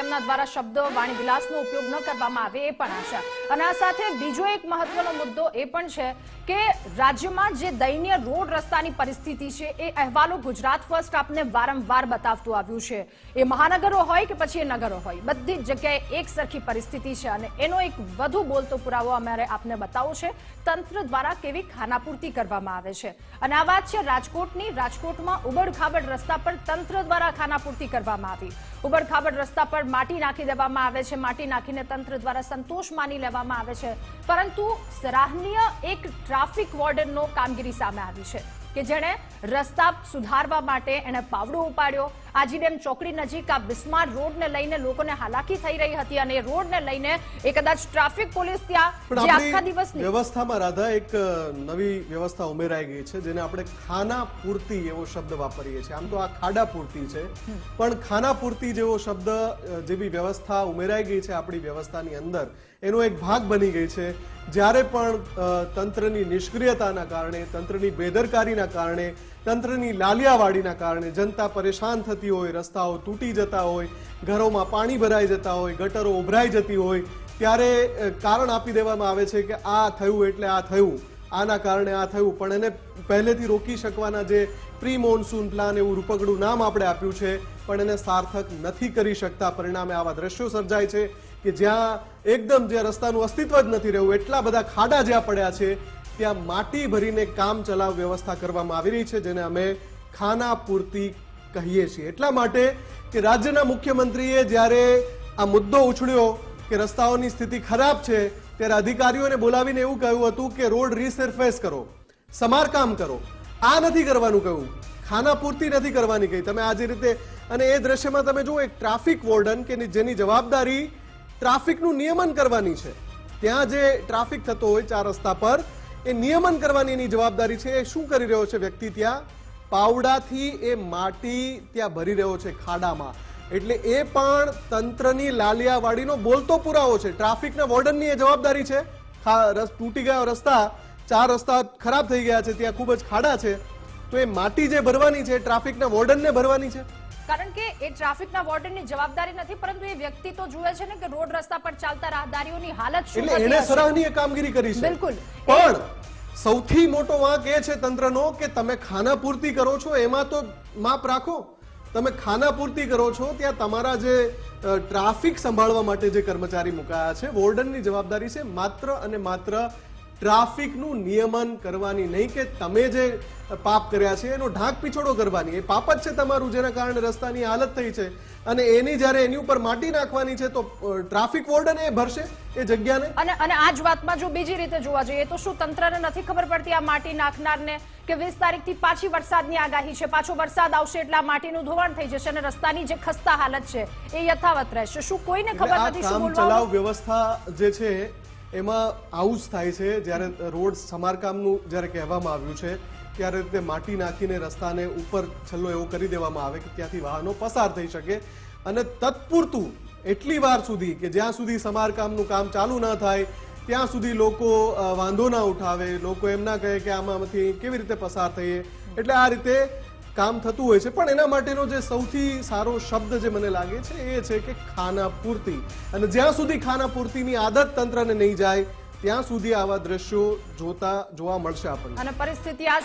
તેમના દ્વારા શબ્દ, વાણી વિલાસનો ઉપયોગ ન કરવામાં આવે એ પણ આશા. અને આ સાથે બીજો એક મહત્વનો મુદ્દો એ પણ છે કે રાજ્યમાં જે દયનીય રોડ રસ્તાની પરિસ્થિતિ છે, એ અહેવાલો ગુજરાત ફર્સ્ટ આપને વારંવાર બતાવતું આવ્યું છે. એ મહાનગરો હોય કે પછી એ નગરો હોય, બધી જ જગ્યાએ એક સરખી પરિસ્થિતિ છે અને એનો એક વધુ બોલતો પુરાવો અમારે આપને બતાવો છે. તંત્ર દ્વારા કેવી ખાનાપૂર્તિ કરવામાં આવે છે. અને આ વાત છે રાજકોટની. રાજકોટમાં ઉબડ રસ્તા પર તંત્ર દ્વારા ખાનાપૂર્તિ કરવામાં આવી. ઉબડ રસ્તા પર માટી નાખી દેવામાં આવે છે. માટી નાખીને તંત્ર દ્વારા સંતોષ માની લેવામાં આવે છે. પરંતુ સરાહનીય એક ટ્રાફિક વોર્ડનનો કામગીરી સામે આવી છે કે જેણે રસ્તા સુધારવા માટે એણે પાવડો ઉપાડ્યો. આજીડેમ ચોકડી નજીક આ બિસ્માર રોડને લઈને લોકોને હાલાકી થઈ રહી હતી અને રોડને લઈને એ કદાચ ટ્રાફિક પોલીસ ત્યાં જે આખા દિવસની વ્યવસ્થામાં રાધા એક નવી વ્યવસ્થા ઉમેરાઈ ગઈ છે જેને આપણે ખાના પૂર્તિ એવો શબ્દ વાપરીએ છીએ. આમ તો આ ખાડા પૂર્તિ છે. પણ ખાના પૂર્તિ જેવો શબ્દ જેવી વ્યવસ્થા ઉમેરાઈ ગઈ છે આપણી વ્યવસ્થાની અંદર એનો એક ભાગ બની ગઈ છે. જ્યારે પણ તંત્રની નિષ્ક્રિયતાના કારણે તંત્રની બેદરકારીના કારણે તંત્રની લાલિયાવાડીના કારણે જનતા પરેશાન થતી હોય, રસ્તાઓ તૂટી જતા હોય, ઘરોમાં પાણી ભરાઈ જતા હોય, ગટરો ઉભરાઈ જતી હોય, ત્યારે કારણ આપી દેવામાં આવે છે કે આ થયું એટલે આ થયું. આના કારણે આ થયું, પણ એને પહેલેથી રોકી શકવાના જે પ્રી મોન્સૂન પ્લાન એવું રૂપકડું નામ આપણે આપ્યું છે, પણ એને સાર્થક નથી કરી શકતા. પરિણામે આવા દ્રશ્યો સર્જાય છે કે જ્યાં એકદમ જે રસ્તાનું અસ્તિત્વ જ નથી રહ્યું, એટલા બધા ખાડા જ્યાં પડ્યા છે ત્યાં માટી ભરીને કામ ચલાવ વ્યવસ્થા કરવામાં આવી રહી છે, જેને અમે ખાના પૂર્તિ કહીએ છીએ. એટલા માટે કે રાજ્યના મુખ્યમંત્રીએ જ્યારે આ મુદ્દો ઉછળ્યો કે રસ્તાઓની સ્થિતિ ખરાબ છે, ત્યારે અધિકારીઓને બોલાવીને એવું કહ્યું હતું કે રોડ રીસરફેસ કરો, સમારકામ કરો. આ નથી કરવાનું કહ્યું. ખાના પૂર્તિ નથી કરવાની કહી. તમે આ જે રીતે અને એ દ્રશ્યમાં તમે જુઓ, એક ટ્રાફિક વોર્ડન કે જેની જવાબદારી ટ્રાફિકનું નિયમન કરવાની છે. ત્યાં જે ટ્રાફિક થતો હોય, ચાર રસ્તા પર એ નિયમન કરવાની એની જવાબદારી છે. એ શું કરી રહ્યો છે વ્યક્તિ ત્યાં? પાવડાથી એ માટી ત્યાં ભરી રહ્યો છે ખાડામાં. એટલે એ પણ તંત્રની લાલિયાવાડીનો બોલતો પુરાવો છે. ટ્રાફિકના વોર્ડનની એ જવાબદારી છે. તૂટી ગયા રસ્તા, ચાર રસ્તા ખરાબ થઈ ગયા છે, ત્યાં ખૂબ જ ખાડા છે. તો એ માટી જે ભરવાની છે, ટ્રાફિકના વોર્ડનને ભરવાની છે? કારણ કે એ ટ્રાફિકના વોર્ડનની જવાબદારી નથી પરંતુ એ વ્યક્તિ તો જુએ છે ને કે રોડ રસ્તા પર ચાલતા રાહદારીઓની હાલત શું એટલે એને સરાહનીય કામગીરી કરી છે. બિલકુલ. પણ સૌથી મોટો વાંક એ છે તંત્રનો કે તમે ખાના પૂર્તિ કરો છો એમાં તો માપ રાખો. તમે ખાના પૂર્તિ કરો છો ત્યાં તમારા જે ટ્રાફિક સંભાળવા માટે જે કર્મચારી મુકાયા છે વોર્ડનની જવાબદારી છે માત્ર અને માત્ર ટ્રાફિકનું નિયમન કરવાની નહીં કે તમે જે પાપ કર્યા છે એનો ઢાંક પીછોડો કરવાની. એ પાપ જ છે તમારું જેના કારણે રસ્તાની હાલત થઈ છે. અને એની જ્યારે એની ઉપર માટી નાખવાની છે તો ટ્રાફિક વોર્ડન એ ભરશે એ જગ્યાને. અને અને આ જ વાતમાં જો બીજી રીતે જોવા જઈએ તો શું તંત્રને નથી ખબર પડતી આ માટી નાખનારને કે વીસ તારીખથી પાછી વરસાદની આગાહી છે પાછો વરસાદ આવશે એટલે આ માટીનું ધોવાણ થઈ જશે અને રસ્તાની જે ખસ્તા હાલત છે એ યથાવત રહેશે. શું કોઈને ખબર નથી શું બોલવાનું? ચલાવ વ્યવસ્થા જે છે એમાં આવું જ થાય છે, જ્યારે રોડ સમારકામનું જ્યારે કહેવામાં આવ્યું છે, ત્યારે તે માટી નાખીને રસ્તાને ઉપર છલ્લો એવો કરી દેવામાં આવે કે ત્યાંથી વાહનો પસાર થઈ શકે. અને તત્પૂરતું એટલી વાર સુધી કે જ્યાં સુધી સમારકામનું કામ ચાલુ ન થાય, ત્યાં સુધી લોકો વાંધો ના ઉઠાવે, લોકો એમ ના કહે કે આમાંથી કેવી રીતે પસાર થઈએ. એટલે આ રીતે કામ થતું હોય છે. પણ એના માટેનો જે સૌથી સારો શબ્દ જે મને લાગે છે એ છે કે ખાના પૂર્તિ. અને જ્યાં સુધી ખાના પૂર્તિની આદત તંત્રને નહીં જાય, ત્યાં સુધી આવા દ્રશ્યો જોતા જોવા મળશે આપણને. અને પરિસ્થિતિ આ જ